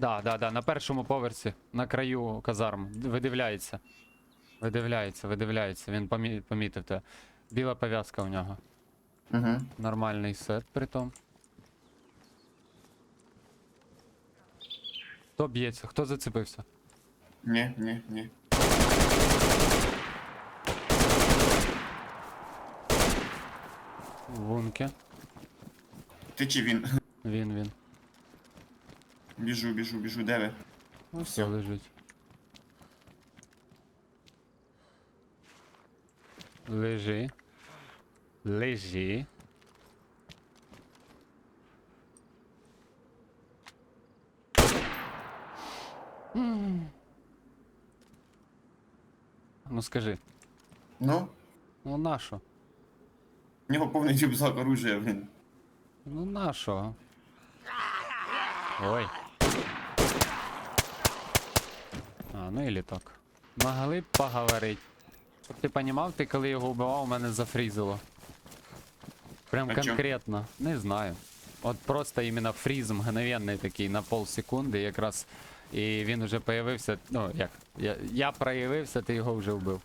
Да, да, да, на першому поверсі, на краю казарм. Видивляється. Видивляється, видивляється. Він помі- помітив те. Біла пов'язка у нього. Угу. Нормальний сет притом. Хто б'ється? Хто зацепився? Ні, ні, ні. Вунки. Ти чи він? Він, він. Біжу, біжу, біжу, де ви? Ну все лежить. Лежи. Лежи. М. Ну скажи, Ну, ну нащо? в нього повний рюкзак оружия, блін. Ну нащо? Ой. А, ну і літак. Могли б поговорить. Щоб ти понімав, ти коли його вбивав, у мене зафрізило. Прям А чо? конкретно. Не знаю. От просто іменно фріз мгновенний такий на полсекунди якраз. І він вже появився. Ну як? Я, я проявився, ти його вже вбив.